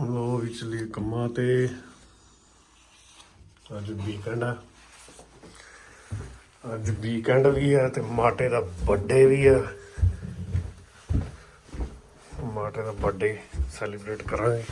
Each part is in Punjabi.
ਲੋ ਵੀ ਚਲੀ ਕੰਮਾਂ ਤੇ। ਅੱਜ ਵੀਕਐਂਡ ਆ। ਅੱਜ ਵੀਕਐਂਡ ਵੀ ਹੈ ਤੇ ਮਾਟੇ ਦਾ ਬਰਥਡੇ ਵੀ ਆ। ਮਾਟੇ ਦਾ ਬਰਥਡੇ ਸੈਲੀਬ੍ਰੇਟ ਕਰਾਂਗੇ।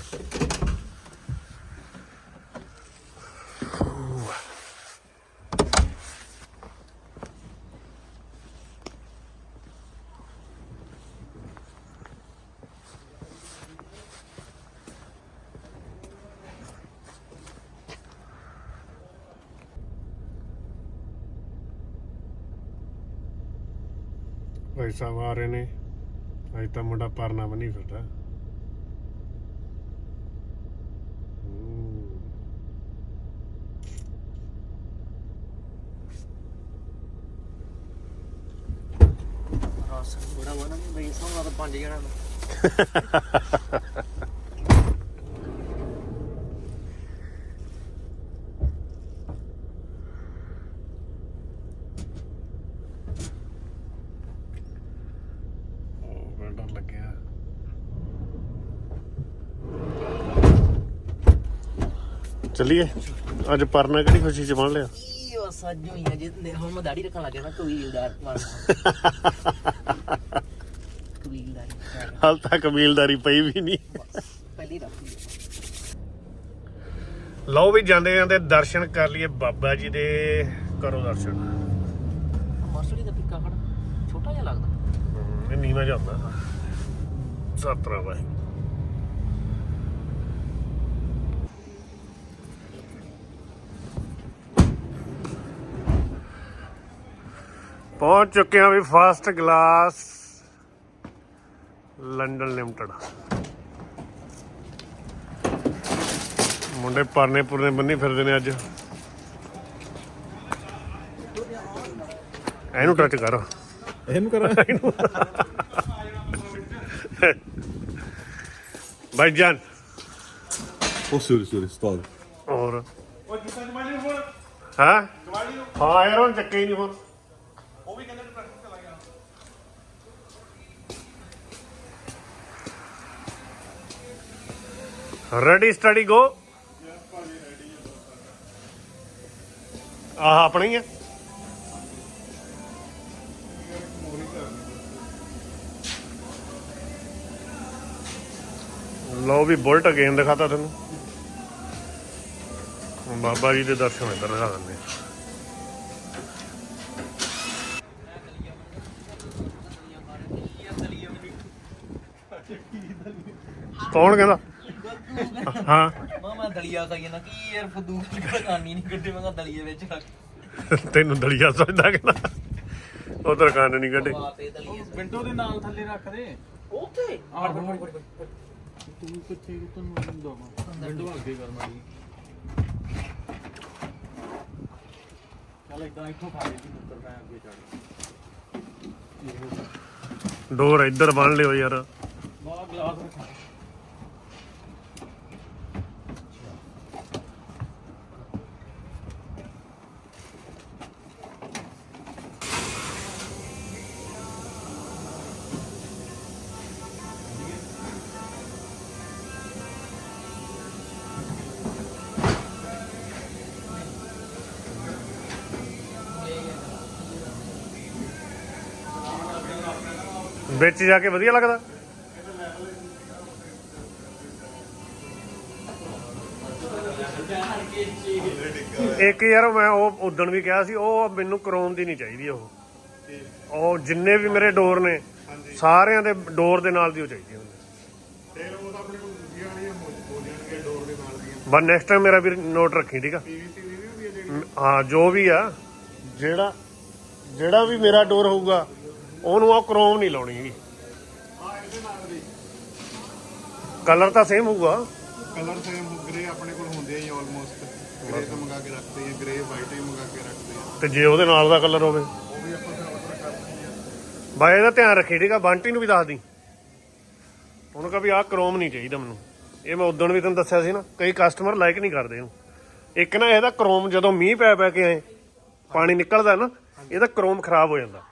ਭਾਈ ਸਾਹਿਬ ਆ ਰਹੇ ਨੇ। ਅੱਜ ਤਾਂ ਮੁੰਡਾ ਪਰਨਾ ਬਣੀ ਫਿਰਦਾ। ਬੜਾ ਵਾ ਨਾ ਬਈ ਸੌਂਗਾ ਤਾਂ ਪੰਜ ਜਣਾ ਨੂੰ ਉਹ ਵੈਂਡਰ ਲੱਗਿਆ ਚੱਲੀਏ? ਅੱਜ ਪਰਨਾ ਕਿਹੜੀ ਖੁਸ਼ੀ ਚ ਬਣ ਲਿਆ? ਈ ਉਹ ਸਾਜੂ ਹੀ ਆ ਜਿੰਦੇ ਹੁਣ ਮੈਂ ਦਾੜੀ ਰੱਖਣ ਲੱਗਿਆ ਨਾ ਕਬੀਲਦਾਰ ਬਣ ਕਬੀਲਦਾਰ ਹਾਲ ਤੱਕ ਕਬੀਲਦਾਰੀ ਪਈ ਵੀ ਨਹੀਂ। ਪਹਿਲੀ ਰੱਖ ਲਈ। ਲਓ ਵੀ ਜਾਂਦੇ ਜਾਂਦੇ ਦਰਸ਼ਨ ਕਰ ਲਈਏ ਬਾਬਾ ਜੀ ਦੇ ਕਰੋ ਦਰਸ਼ਨ। ਮਸੜੀ ਦਾ ਪਿੱਕਾ ਖੜਾ ਛੋਟਾ ਜਿਹਾ ਲੱਗਦਾ। ਹਮ, ਇਹ ਨੀਵਾ ਜਾਂਦਾ ਸਤਰਾ ਬਾਈ ਪਹੁੰਚ ਚੁੱਕੇ ਹਾਂ ਵੀ ਫਾਸਟ ਗਲਾਸ ਲੰਡਨ ਲਿਮਟਿਡ ਮੁੰਡੇ ਪਰਨੇ ਪੁਰਨੇ ਬੰਨੀ ਫਿਰਦੇ ਨੇ ਅੱਜ। ਇਹਨੂੰ ਟੱਚ ਕਰ। ਇਹਨੂੰ ਕਰਾਂ। ਭਾਈਜਾਨ ਉਹ ਸੂਰੀ ਸੂਰੀ ਸਟਾਲ ਹੋਰ। ਹਾਂ? ਹਾਂ ਯਾਰ ਚੱਕੇ ਹੀ ਨਹੀਂ ਹੁਣ ਰੈਡੀ ਸਟੱਡੀ ਗੋ ਆਹ ਆਪਣੀ ਹੀ। ਲਓ ਵੀ ਬੁਲਟ ਅਗੇਨ ਦਿਖਾਤਾ ਤੈਨੂੰ। ਬਾਬਾ ਜੀ ਦੇ ਦਰਸ਼ਨ ਇੱਧਰ ਦਿਖਾ ਦਿੰਦੇ ਕੌਣ ਕਹਿੰਦਾ? ਹਾਂ। ਮਾ ਮੈਂ ਦਲੀਆ ਖਾਈ ਨਾ ਕੀ ਯਾਰ ਫਦੂ ਕਾਨੀ ਨਹੀਂ ਗੱਡੇ ਮੈਂ ਕਿਹਾ ਦਲੀਏ ਵਿੱਚ ਰੱਖ। ਤੈਨੂੰ ਦਲੀਆ ਸੋਚਦਾ ਕਹਿੰਦਾ। ਉਧਰ ਕੰਨ ਨਹੀਂ ਕੱਢੇ। ਆਪੇ ਵਿੰਡੋ ਦੇ ਨਾਲ ਥੱਲੇ ਰੱਖ ਦੇ। ਉੱਥੇ? ਆਹ ਤੂੰ ਕਿੱਥੇ ਤੈਨੂੰ ਦਵਾਂ ਵਿੰਡੋ ਅੱਗੇ ਕਰ ਮਾਰੀ ਚੱਲ ਇਦਾਂ ਇੱਥੋਂ ਖਾ ਲੈ ਜੀ ਉੱਤਰ ਮੈਂ ਅੱਗੇ ਚੜ ਡੋਰ ਇੱਧਰ ਬੰਨ ਲਿਓ ਯਾਰ। ਬਾਹਰ ਗਲਾਸ ਰੱਖਾ। ਵਿੱਚ ਜਾ ਕੇ ਵਧੀਆ ਲੱਗਦਾ। ਇੱਕ ਯਾਰ ਮੈਂ ਉਹ ਉਦਣ ਵੀ ਕਿਹਾ ਸੀ ਉਹ ਮੈਨੂੰ ਕ੍ਰੋਮ ਦੀ ਨਹੀਂ ਚਾਹੀਦੀ ਉਹ। ਉਹ ਜਿੰਨੇ ਵੀ ਮੇਰੇ ਡੋਰ ਨੇ ਸਾਰਿਆਂ ਦੇ ਡੋਰ ਦੇ ਨਾਲ ਦੀ ਉਹ ਚਾਹੀਦੀ ਮੈਨੂੰ ਫਿਰ ਉਹ ਤਾਂ ਆਪਣੇ ਕੋਲ ਦੂਜੀਆਂ ਵਾਲੀਆਂ ਹੋ ਹੋ ਜਾਣਗੀਆਂ ਡੋਰ ਦੇ ਨਾਲ ਦੀਆਂ। ਬਸ ਨੈਕਸਟ ਟਾਈਮ ਮੇਰਾ ਵੀ ਨੋਟ ਰੱਖੀ ਠੀਕ ਆ? ਹੁੰਦੀ ਹੈ ਹਾਂ ਜੋ ਵੀ ਆ ਜਿਹੜਾ ਜਿਹੜਾ ਵੀ ਮੇਰਾ ਡੋਰ ਹੋਊਗਾ ਉਹਨੂੰ ਉਹ ਕ੍ਰੋਮ ਨਹੀਂ ਲਾਉਣੀ ਹੈਗੀ। ਹਾਂ ਕਲਰ ਤਾਂ ਸੇਮ ਹੋਊਗਾ। ਕਲਰ ਸੇਮ ਗ੍ਰੇ ਆਪਣੇ ਕੋਲ ਹੁੰਦੇ ਆ ਹੀ ਆਲਮੋਸਟ ਗ੍ਰੇ ਤਾਂ ਮੰਗਾ ਕੇ ਰੱਖਦੇ ਆ ਗ੍ਰੇ ਵਾਈਟ ਹੀ ਮੰਗਾ ਕੇ ਰੱਖਦੇ ਆ। ਤੇ ਜੇ ਉਹਦੇ ਨਾਲ ਦਾ ਕਲਰ ਹੋਵੇ। ਉਹ ਵੀ ਆਪਾਂ ਫਿਰ ਆਰਡਰ ਕਰ ਦਿੰਦੇ ਆ। ਬਾਈ ਇਹਦਾ ਧਿਆਨ ਰੱਖੀ ਠੀਕਾ ਬੰਟੀ ਨੂੰ ਵੀ ਦੱਸ ਦੀ। ਉਹਨੂੰ ਕਹਾਂ ਵੀ ਆਹ ਕ੍ਰੋਮ ਨਹੀਂ ਚਾਹੀਦਾ ਮੈਨੂੰ। ਇਹ ਮੈਂ ਉਦੋਂ ਵੀ ਤੈਨੂੰ ਦੱਸਿਆ ਸੀ ਨਾ ਕਈ ਕਸਟਮਰ ਲਾਈਕ ਨਹੀਂ ਕਰਦੇ ਇਹਨੂੰ। ਇੱਕ ਨਾ ਇਹਦਾ ਕ੍ਰੋਮ ਜਦੋਂ ਮੀਂਹ ਪੈ ਪੈ ਕੇ ਆਏ ਪਾਣੀ ਨਿਕਲਦਾ ਨਾ ਇਹਦਾ ਕ੍ਰੋਮ ਖਰਾਬ ਹੋ ਜਾਂਦਾ।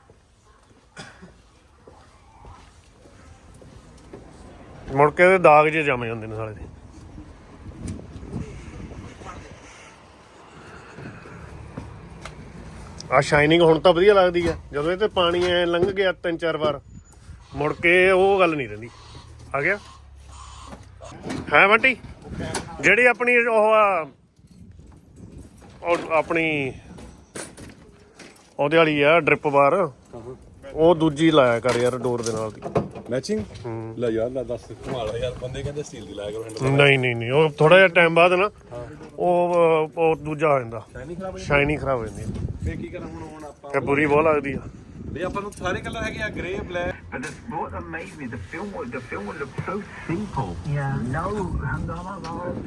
ਮੁੜ ਕੇ ਉਹਦੇ ਦਾਗ ਜੇ ਜੰਮ ਜਾਂਦੇ ਨੇ ਸਾਲੇ ਦੇ। ਆ ਸ਼ਾਈਨਿੰਗ ਹੁਣ ਤਾਂ ਵਧੀਆ ਲੱਗਦੀ ਆ। ਜਦੋਂ ਇਹ ਤੇ ਪਾਣੀ ਐ ਲੰਘ ਗਿਆ ਤਿੰਨ ਚਾਰ ਵਾਰ ਮੁੜ ਕੇ ਉਹ ਗੱਲ ਨਹੀਂ ਰਹਿੰਦੀ। ਆ ਗਿਆ? ਹੈ ਬੰਟੀ? ਜਿਹੜੀ ਆਪਣੀ ਉਹ ਆ ਉਹ ਆਪਣੀ ਉਹਦੇ ਵਾਲੀ ਆ ਡ੍ਰਿਪ ਬਾਰ ਉਹ ਦੂਜੀ ਲਾਇਆ ਕਰ ਯਾਰ ਡੋਰ ਦੇ ਨਾਲ ਦੀ। ਮੈਚਿੰਗ ਲੈ ਯਾਰ ਲੈ ਦੱਸ। ਕਮਾਲ ਯਾਰ ਬੰਦੇ ਕਹਿੰਦੇ ਸਟੀਲ ਦੀ ਲਾਇਆ ਕਰੋ ਹੈਂਡਲ ਨਹੀਂ ਨਹੀਂ ਨਹੀਂ ਉਹ ਥੋੜਾ ਜਿਹਾ ਟਾਈਮ ਬਾਅਦ ਨਾ ਉਹ ਉਹ ਦੂਜਾ ਹੋ ਜਾਂਦਾ। ਸ਼ਾਈਨਿੰਗ ਖਰਾਬ ਹੋ ਜਾਂਦੀ ਹੈ ਫੇਰ ਕੀ ਕਰਾਂ ਹੁਣ ਹੁਣ ਆਪਾਂ ਇਹ ਬੁਰੀ ਬਹੁਤ ਲੱਗਦੀ ਆ ਵੀ ਆਪਾਂ ਨੂੰ ਸਾਰੇ ਕਲਰ ਹੈਗੇ ਆ grey black But it's what amazed me. The film, was- the film looked so simple. Yeah. No hangama at all.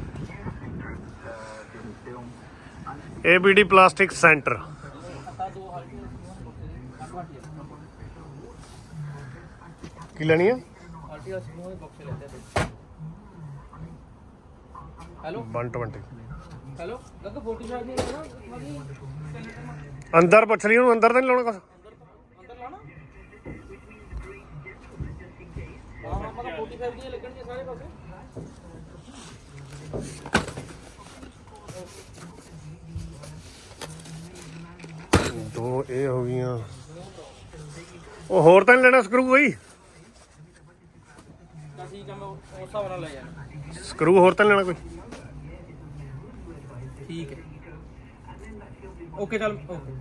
Uh, didn't film. ABD plastic centre ਕੀ ਲੈਣੀ ਆ ਹੈਲੋ 120 ਹੈਲੋ ਲੱਗ 40 ਸ਼ਾਟ ਨਹੀਂ ਹੈ ਨਾ ਅੰਦਰ ਪੁੱਛ ਲਈ ਅੰਦਰ ਤਾਂ ਨਹੀਂ ਲਾਉਣਾ ਕੁਝ ਦੋ ਇਹ ਹੋ ਗਈਆਂ। ਉਹ ਹੋਰ ਤਾਂ ਲੈਣਾ ਸਕਰੂ ਕੋਈ ਸਕਰੂ ਹੋਰ ਤਾਂ ਲੈਣਾ ਕੋਈ। ਠੀਕ ਹੈ। ਓਕੇ ਚੱਲ okay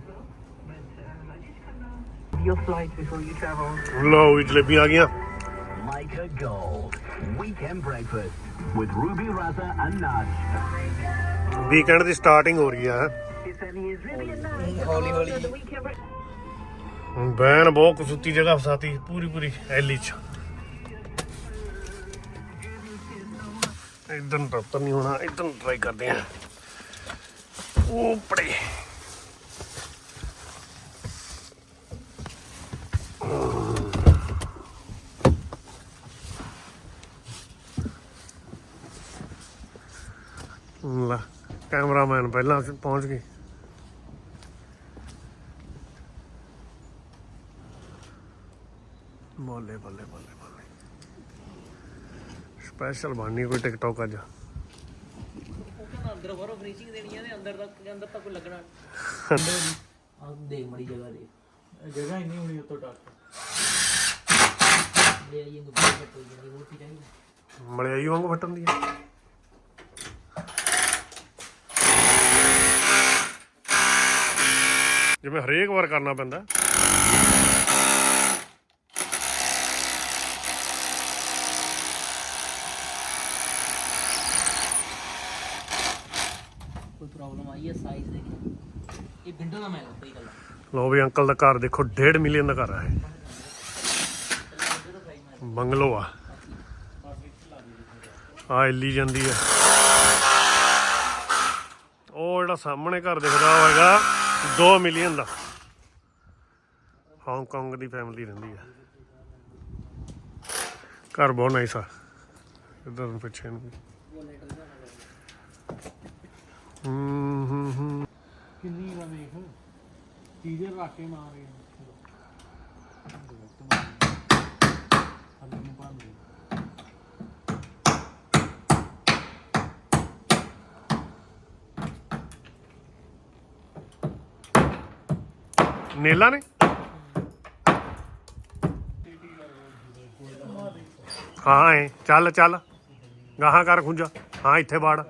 Your flight before you travel. ਲਓ ਵੀ ਜਲੇਬੀਆਂ ਆ ਗਈਆਂ Micah Gold. Weekend breakfast with Ruby Raza and Nudge. Weekend the starting ਹੋ ਰਹੀ ਆ It's only is really a nice. ਹੌਲੀ ਹੌਲੀ Weekend breakfast. ਹੁਣ ਬੈਨ ਬਹੁਤ ਕਸੂਤੀ ਜਗ੍ਹਾ ਫਸਾਤੀ ਪੂਰੀ ਪੂਰੀ ਐਲੀ ਚ ਇਦਾਂ ਤਾਂ ਤਾਂ ਨਹੀਂ ਹੋਣਾ ਇਦਾਂ ਟਰਾਈ ਕਰਦੇ ਆ ਉਹ ਪੜੇ ਲਾ ਕੈਮਰਾਮੈਨ ਪਹਿਲਾਂ ਪਹੁੰਚ ਗਏ। ਬੱਲੇ ਬੱਲੇ ਬੱਲੇ ਬੱਲੇ। ਸਪੈਸ਼ਲ ਬਣਨੀ ਕੋਈ ਟਿਕਟੌਕ ਅੱਜ। ਅੰਦਰ ਬਾਹਰੋਂ ਫਿਨਿਸ਼ਿੰਗ ਦੇਣੀ ਹੈ ਤੇ ਅੰਦਰ ਤੱਕ ਅੰਦਰ ਤੱਕ ਕੋਈ ਲੱਗਣਾ ਆ ਦੇਖ ਮੜੀ ਜਗ੍ਹਾ ਦੇ ਜਗ੍ਹਾ ਇੰਨੀ ਹੋਣੀ ਉਤੋਂ ਡੱਕ ਲੈ ਆਈਏ ਨੂੰ ਬਾਹਰ ਕੱਟ ਹੋਈ ਹੋਰ ਕੀ ਚਾਹੀਦਾ? ਮਲਿਆਈ ਵਾਂਗੂ ਫਟਣ ਦੀ ਆ। ਜਿਵੇਂ ਹਰੇਕ ਵਾਰ ਕਰਨਾ ਪੈਂਦਾ। ਕੋਈ ਪ੍ਰੋਬਲਮ ਆਈ ਹੈ ਸਾਈਜ਼ ਦੇ ਇਹ ਵਿੰਡੋ ਦਾ ਮੈਂ ਕੋਈ ਗੱਲ ਲੋ ਵੀ ਅੰਕਲ ਦਾ ਘਰ ਦੇਖੋ 1.5 ਮਿਲੀਅਨ ਦਾ ਘਰ ਆ ਇਹ। ਬੰਗਲੋ ਆ। ਆ ਇੱਲੀ ਜਾਂਦੀ ਆ। ਉਹ ਜਿਹੜਾ ਸਾਹਮਣੇ ਘਰ ਦਿਖਦਾ ਉਹ ਹੈਗਾ 2 ਮਿਲੀਅਨ ਦਾ। ਹਾਂਗਕਾਂਗ ਦੀ ਫੈਮਿਲੀ ਰਹਿੰਦੀ ਆ। ਘਰ ਬਹੁਤ ਨਾਈਸ ਆ। ਇਧਰ ਨੂੰ ਪਿੱਛੇ ਨੂੰ ਵੀ। ਹੂੰ ਹੂੰ ਹੂੰ। ਕਿੰਨੀ ਦਾ ਦੇਖ ਚੀਜ਼ੇ ਰੱਖ ਕੇ ਮਾਰ ਰਹੇ ਹੱਲ ਨੂੰ ਬੰਦ ਨੇਲਾ ਨੇ? ਹਾਂ ਏ ਚੱਲ ਚੱਲ। ਗਾਹਾਂ ਕਰ ਖੁੰਜਾ ਹਾਂ ਇੱਥੇ ਬਾੜ।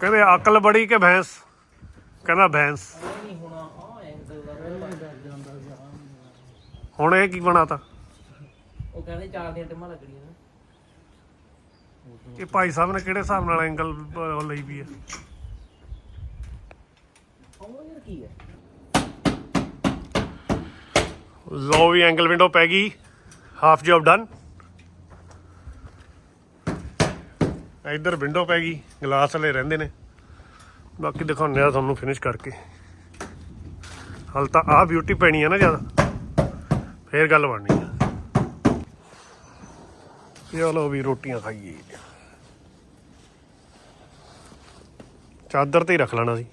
ਕਹਿੰਦੇ ਅਕਲ ਬੜੀ ਕਿ ਭੈਂਸ? ਕਹਿੰਦਾ ਭੈਂਸ। ਹੋਣਾ ਇਹ ਕੀ ਬਣਾਤਾ? ਉਹ ਕਹਿੰਦੇ ਚਾਰ ਦੀਆਂ ਟਿਮਾਂ ਲੱਗਣੀਆਂ ਇਹ ਭਾਈ ਸਾਹਿਬ ਨੇ ਕਿਹੜੇ ਹਿਸਾਬ ਨਾਲ ਐਂਗਲ ਲਈ ਵੀ ਹੈ ਲੋ ਵੀ ਐਂਗਲ ਵਿੰਡੋ ਪੈ ਗਈ। ਹਾਫ ਜੌਬ ਡਨ ਇੱਧਰ ਵਿੰਡੋ ਪੈ ਗਈ। ਗਲਾਸ ਵਾਲੇ ਰਹਿੰਦੇ ਨੇ। ਬਾਕੀ ਦਿਖਾਉਂਦੇ ਆ ਤੁਹਾਨੂੰ ਫਿਨਿਸ਼ ਕਰਕੇ। ਹਾਲ ਤਾਂ ਆਹ ਬਿਊਟੀ ਪੈਣੀ ਆ ਨਾ ਜ਼ਿਆਦਾ। ਫੇਰ ਗੱਲ ਬਣਨੀ ਆ। ਚਲੋ ਵੀ ਰੋਟੀਆਂ ਖਾਈਏ। ਚਾਦਰ ਤੇ ਹੀ ਰੱਖ ਲੈਣਾ ਸੀ।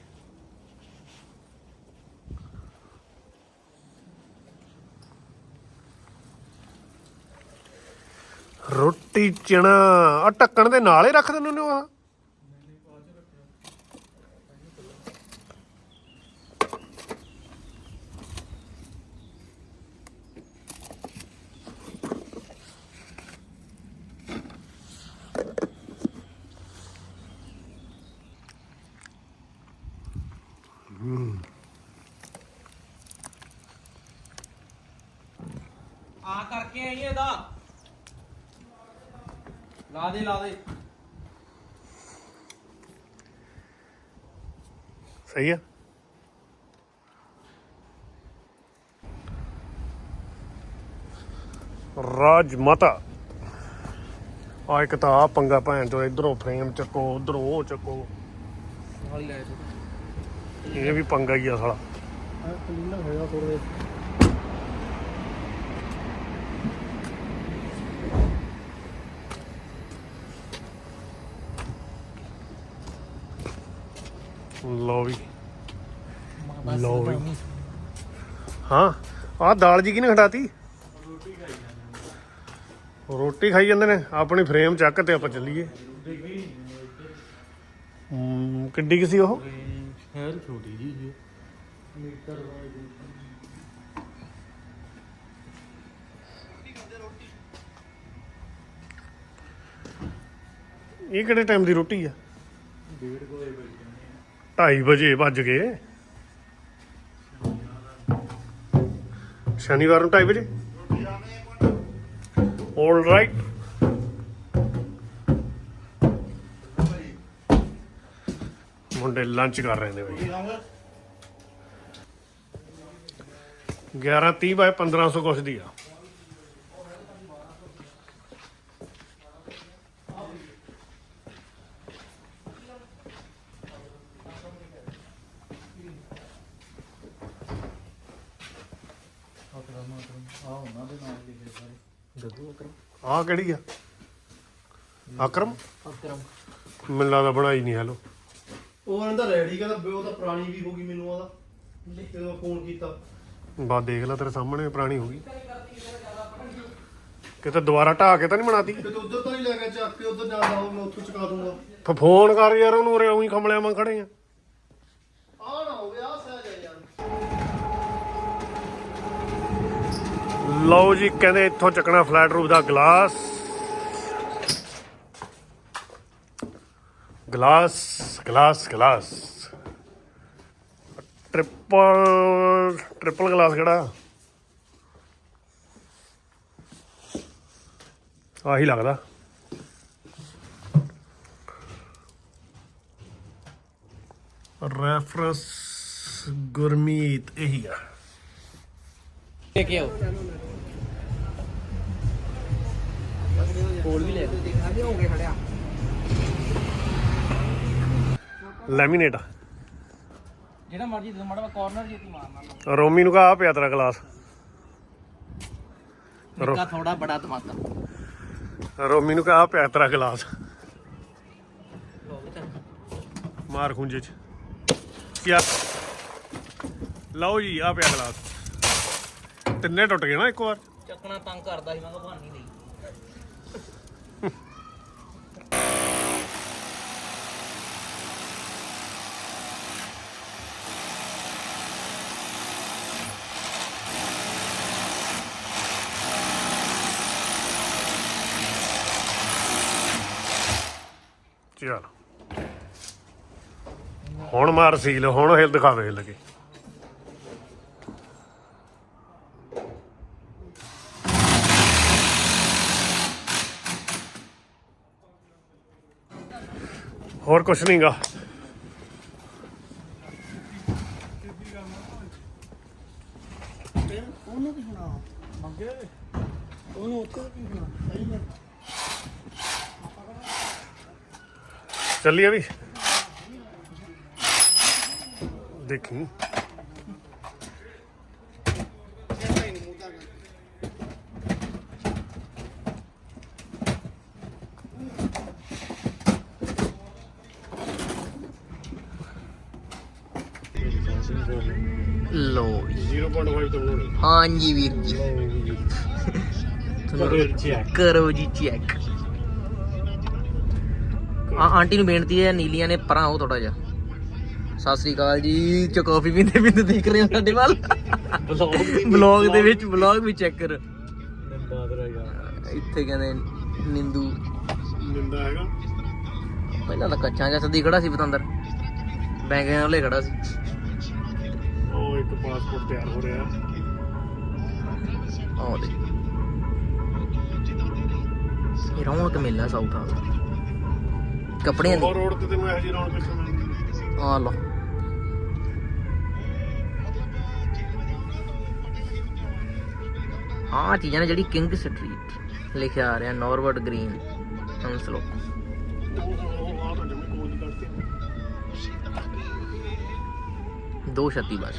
ਰੋਟੀ ਚਣਾ। ਆ ਢੱਕਣ ਦੇ ਨਾਲ ਹੀ ਰੱਖ ਦਿੰਦੇ ਨੇ ਉਹ ਆ ਕਰਕੇ ਆਈ ਇਹਦਾ। ਲਾ ਦੇ ਲਾ ਦੇ ਸਹੀ ਆ ਰਾਜ ਮਾਤਾ ਆ ਇੱਕ ਤਾਂ ਆ ਪੰਗਾ ਭੈਣ ਚੋ ਇਧਰੋਂ ਫਰੇਮ ਚੱਕੋ ਉਧਰੋਂ ਉਹ ਚੱਕੋ ਨਾਲ ਹੀ ਲੈ ਇਹ ਵੀ ਪੰਗਾ ਹੀ ਆ ਸਾਲਾ ਕਲੀਨ ਹੋਇਆ ਥੋੜੇ ਲਓ ਵੀ। ਲਓ ਵੀ। ਹਾਂ ਆਹ ਦਾਲ ਜੀ ਕਿਹਨੇ ਖੜਾਤੀ? ਰੋਟੀ ਖਾਈ ਜਾਂਦੇ ਨੇ। ਆਪਣੀ ਫਰੇਮ ਚੱਕ ਤੇ ਆਪਾਂ ਚੱਲੀਏ। ਕਿੱਡੀ ਕਿ ਸੀ ਉਹ? ਸ਼ਹਿਰ ਛੋਟੀ ਜੀ ਜੀ ਮੀਟਰ ਇਹ ਕਿਹੜੇ ਟਾਈਮ ਦੀ ਰੋਟੀ ਆ? ਡੇਢ ਕੋਲੇ ਬੈਠ ਜਾਂਦੇ 2:30 ਵਜੇ ਵੱਜ ਗਏ। ਸ਼ਨੀਵਾਰ ਨੂੰ 2:30 ਵਜੇ? 올 ਰਾਈਟ ਮੁੰਡੇ ਲੰਚ ਕਰ ਰਹੇ ਨੇ ਬਈ। 11:30 ਬਾਏ 1500 ਕੁਛ ਦੀ ਆ ਆ ਉਹਨਾਂ ਦੇ ਨਾਲ ਲਿਖੇ ਸਾਰੇ ਗੱਗੂ ਅਕਰਮ ਆਹ ਕਿਹੜੀ ਆ? ਅਕਰਮ? ਅਕਰਮ। ਮੈਨੂੰ ਲੱਗਦਾ ਬਣਾਈ ਨਹੀਂ ਹੈਲੋ। ਉਹ ਕਹਿੰਦਾ ਰੈਡੀ ਕਹਿੰਦਾ ਉਹ ਤਾਂ ਪੁਰਾਣੀ ਵੀ ਹੋ ਗਈ ਮੈਨੂੰ ਉਹਦਾ। ਜਦੋਂ ਫੋਨ ਕੀਤਾ। ਬਾ ਦੇਖ ਲੈ ਤੇਰੇ ਸਾਹਮਣੇ ਪੁਰਾਣੀ ਹੋ ਗਈ। ਕਿਤੇ ਦੁਬਾਰਾ ਢਾਹ ਕੇ ਤਾਂ ਨਹੀਂ ਬਣਾਤੀ? ਤੇ ਉਧਰ ਤਾਂ ਹੀ ਲੈ ਕੇ ਚੱਕ ਕੇ ਉਧਰ ਜਾਂਦਾ ਉਹ ਮੈਂ ਉੱਥੋਂ ਚੁਕਾ ਦੂੰਗਾ ਫੋਨ ਕਰ ਯਾਰ ਉਹਨੂੰ ਉਰੇ ਉਹੀ ਖਮਲਿਆਂ ਵਾਂ ਖੜੇ ਆ ਨਾ ਹੋਵੇ ਆ ਸਹਿਜ ਹੈ ਯਾਰ ਲਓ ਜੀ, ਕਹਿੰਦੇ ਇੱਥੋਂ ਚੱਕਣਾ ਫਲੈਟ ਰੂਫ ਦਾ glass. Glass glass glass. Triple triple glass ਕਿਹੜਾ? ਆਹੀ ਲੱਗਦਾ। ਰੈਫਰੈਂਸ ਗੁਰਮੀਤ, ਇਹੀ ਆ। ਕੇ ਆਓ। ਕੋਲ ਵੀ ਲੈ ਕੇ ਲੈਮੀਨੇਟ ਜਿਹੜਾ ਮਰਜ਼ੀ ਦੇ ਮਾੜਾ ਕਾਰਨਰ ਜੇ ਤੂੰ ਮਾਰਨਾ ਰੋਮੀ ਨੂੰ ਕਹਾ ਆ ਪਿਆ ਤੇਰਾ ਗਲਾਸ ਨਿੱਕਾ ਥੋੜਾ ਬੜਾ ਧਮਾਕਾ ਰੋਮੀ ਨੂੰ ਕਹਾ ਆ ਪਿਆ ਤੇਰਾ ਗਲਾਸ ਮਾਰ ਖੁੰਝੇ ਚ। ਕੀ ਲਓ ਜੀ ਆ ਪਿਆ ਗਲਾਸ ਤਿੰਨੇ ਟੁੱਟ ਗਏ ਨਾ ਇੱਕ ਵਾਰ। ਚੱਕਣਾ ਤੰਗ ਕਰਦਾ ਸੀ ਮੈਂ ਕਿਹਾ ਨਹੀਂ। ਚਲ। ਹੁਣ ਮਾਰ ਸੀਲ ਹੁਣ ਹਿਲ ਦਿਖਾਵੇ ਹਿਲ ਕੇ। ਹੋਰ ਕੁਛ ਨਹੀਂਗਾ ਚੱਲੀਏ ਵੀ। ਦੇਖੀ। ਲੋ 0.5 ਤੋਂ ਬਣਾਉਣੀ ਹਾਂਜੀ ਵੀਰ ਜੀ। ਕਰੋ ਜੀ ਚੈੱਕ ਆ ਆਂਟੀ ਨੂੰ ਬੇਨਤੀ ਹੈ ਨੀਲੀਆਂ ਨੇ ਪਰਾਂ ਉਹ ਥੋੜਾ ਜਿਹਾ। ਸਤਿ ਸ੍ਰੀ ਅਕਾਲ ਜੀ ਚ ਕਾਫੀ ਪੀਂਦੇ ਪੀਂਦੇ ਦੇਖ ਰਹੇ ਹੋ ਸਾਡੇ ਵੱਲ। ਬਲੌਗ ਦੇ ਵਿੱਚ ਬਲੌਗ ਵੀ ਚੈੱਕ ਕਰ। ਇੱਥੇ ਕਹਿੰਦੇ ਨਿੰਦੂ। ਨਿੰਦਾ ਹੈਗਾ। ਪਹਿਲਾਂ ਤਾਂ ਕੱਚਾ ਜਿਹਾ ਸੱਦੀ ਖੜਾ ਸੀ ਪਤੰਦਰ। ਬੈਂਕ ਵਾਲੇ ਖੜਾ ਸੀ। ਉਹ ਇੱਕ ਪਾਸਪੋਰਟ ਤਿਆਰ ਹੋ ਰਿਹਾ। ਆਹ ਦੇ ਇਹ ਰੌਣਕ ਮੇਲਾ ਸਾਊਥ ਆ। ਕੱਪੜਿਆਂ ਹੋਰ ਦੀ ਰੋਡ ਤੇ ਤੈਨੂੰ ਇਹੋ ਜਿਹੀ ਰੌਣਕ ਕਿੱਥੋਂ ਮਿਲਣੀ ਆ ਲੋ ਆ ਚੀਜ਼ਾਂ ਨੇ ਜਿਹੜੀ ਕਿੰਗ ਸਟਰੀਟ ਲਿਖਿਆ ਆ ਰਿਹਾ ਨਾਰਵਰਡ ਗ੍ਰੀਨ ਹੰਸਲੋ ਤਾਂ ਦੀ ਛੱਤੀ ਬਸ।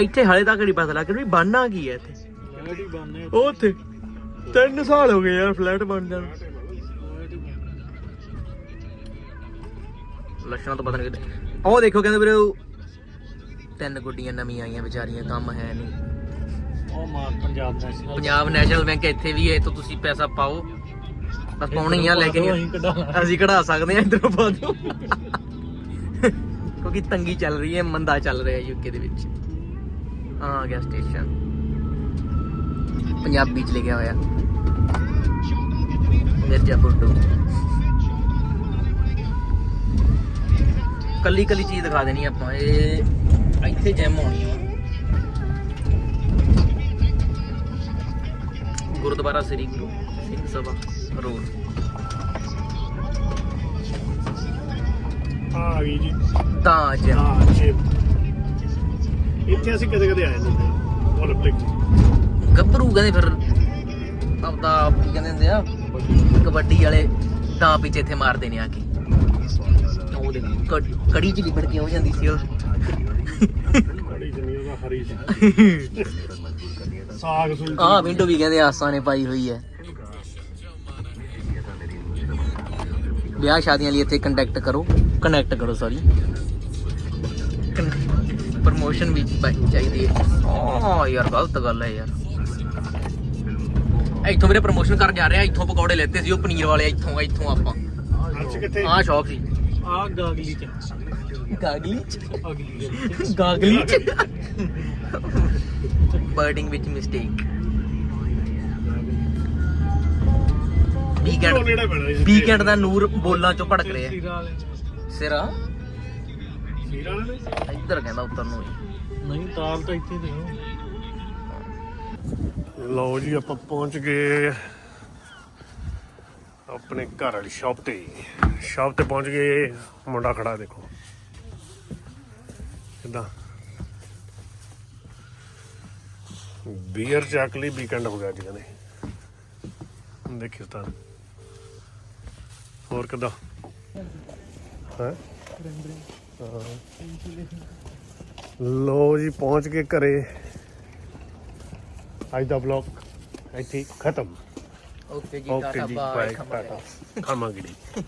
ਇੱਥੇ ਹਲੇ ਤੱਕ ਨਹੀਂ ਪਤਾ ਲੱਗ ਰਿਹਾ ਵੀ ਬਣਨਾ ਕੀ ਹੈ ਇੱਥੇ। ਬੰਨੇ ਉਹ ਉੱਥੇ 3 ਸਾਲ ਹੋ ਗਏ ਯਾਰ ਫਲੈਟ ਬਣ ਜਾਣ। ਲੱਛਣਾਂ ਤੋਂ ਪਤਾ ਨਹੀਂ ਕਿਤੇ ਉਹ ਦੇਖੋ ਕਹਿੰਦੇ ਵੀਰੇ ਉਹ ਤਿੰਨ ਗੁੱਡੀਆਂ ਨਵੀਆਂ ਆਈਆਂ ਵਿਚਾਰੀਆਂ ਕੰਮ ਹੈ ਨਹੀਂ। ਉਹ ਮਾਰ Punjab National Punjab National Bank ਇੱਥੇ ਵੀ ਹੈ ਇੱਥੋਂ ਤੁਸੀਂ ਪੈਸਾ ਪਾਓ। ਬਸ ਪਾਉਣਾ ਆ ਲੈ ਕੇ ਅਸੀਂ ਕਢਾ ਲਾਂਗੇ। ਅਸੀਂ ਕਢਾ ਸਕਦੇ ਹਾਂ ਇਧਰੋਂ ਪਾ ਦਿਓ ਕਿਉਂਕਿ ਤੰਗੀ ਚੱਲ ਰਹੀ ਹੈ ਮੰਦਾ ਚੱਲ ਰਿਹਾ ਯੂਕੇ ਦੇ ਵਿੱਚ। ਆ ਗਿਆ ਸਟੇਸ਼ਨ पंजाब बीच ले गया होया। मिर्जापुर कली कली चीज़ दिखा देनी आप इतने जिम होनी गुरुद्वारा श्री गुरु सिंह सभा रोड। इतने कदे कदे आए थे। ओलंपिक ਗੱਭਰੂ ਕਹਿੰਦੇ ਫਿਰ। ਆਪਦਾ ਕੀ ਕਹਿੰਦੇ ਹੁੰਦੇ ਆ? ਕਬੱਡੀ ਵਾਲੇ ਤਾਂ ਪਿੱਛੇ ਇੱਥੇ ਮਾਰਦੇ ਨੇ ਆ ਕੇ। ਉਹ ਦੇ ਕੜੀ ਚ ਲਿਬੜ ਕੇ ਹੋ ਜਾਂਦੀ ਸੀ ਉਹ। ਸਾਗ ਸੁਣ ਆਹ ਵਿੰਡੋ ਵੀ ਕਹਿੰਦੇ ਆਸਾਂ ਨੇ ਪਾਈ ਹੋਈ ਹੈ। ਵਿਆਹ ਸ਼ਾਦੀਆਂ ਲਈ ਇੱਥੇ ਕੰਟੈਕਟ ਕਰੋ। ਕਨੈਕਟ ਕਰੋ ਸੌਰੀ ਪ੍ਰਮੋਸ਼ਨ ਵੀ ਚਾਹੀਦੀ ਹੈ। ਆ ਯਾਰ ਗਲਤ ਗੱਲ ਹੈ ਯਾਰ। ਇੱਥੋਂ ਮੇਰੇ ਪ੍ਰਮੋਸ਼ਨ ਕਰਨ ਜਾ ਰਿਹਾ ਇੱਥੋਂ ਪਕੌੜੇ ਲੈਤੇ ਸੀ ਉਹ ਪਨੀਰ ਵਾਲੇ ਇੱਥੋਂ ਇੱਥੋਂ ਆਪਾਂ। ਅੱਜ ਕਿੱਥੇ? ਆਹ ਸ਼ੌਪ ਸੀ। ਆ ਗਾਗਲੀ ਚ। ਗਾਗਲੀ ਚ? ਅਗਲੀ ਗਾਗਲੀ ਚ? ਬਰਡਿੰਗ ਵਿੱਚ ਮਿਸਟੇਕ ਵੀਕਐਂਡ ਵੀਕਐਂਡ ਦਾ ਨੂਰ ਬੋਲਾਂ ਚੋਂ ਭੜਕ ਰਿਹਾ। ਸੀਰਾ ਸਿਰਾ? ਇੱਧਰ ਕਹਿੰਦਾ ਉੱਤਰ ਨੂੰ। ਨਹੀਂ ਤਾਲ ਤਾਂ ਇੱਥੇ ਦੇ ਹੋ। ਲਓ ਜੀ, ਆਪਾਂ ਪਹੁੰਚ ਗਏ ਆਪਣੇ ਘਰ ਵਾਲੀ ਸ਼ਾਪ ਤੇ। ਸ਼ਾਪ ਤੇ ਪਹੁੰਚ ਗਏ, ਮੁੰਡਾ ਖੜਾ ਦੇਖੋ। ਕਿਦਾਂ? ਬੀਅਰ ਚੱਕ ਲਈ ਵੀਕਐਂਡ ਹੋ ਗਿਆ ਅੱਜ ਕਹਿੰਦੇ। ਦੇਖਿਓ ਤਾਂ ਹੋਰ ਕਿਦਾਂ? ਹੈ? ਲੋ ਜੀ, ਪਹੁੰਚ ਕੇ ਘਰੇ। ਅੱਜ ਦਾ ਬਲੌਗ ਇੱਥੇ ਹੀ ਖਤਮ। ਓਕੇ ਜੀ ਓਕੇ ਟਾਟਾ ਜੀ ਬਾਏ ਬਾਏ ਖਾਵਾਂਗੇ ਜੀ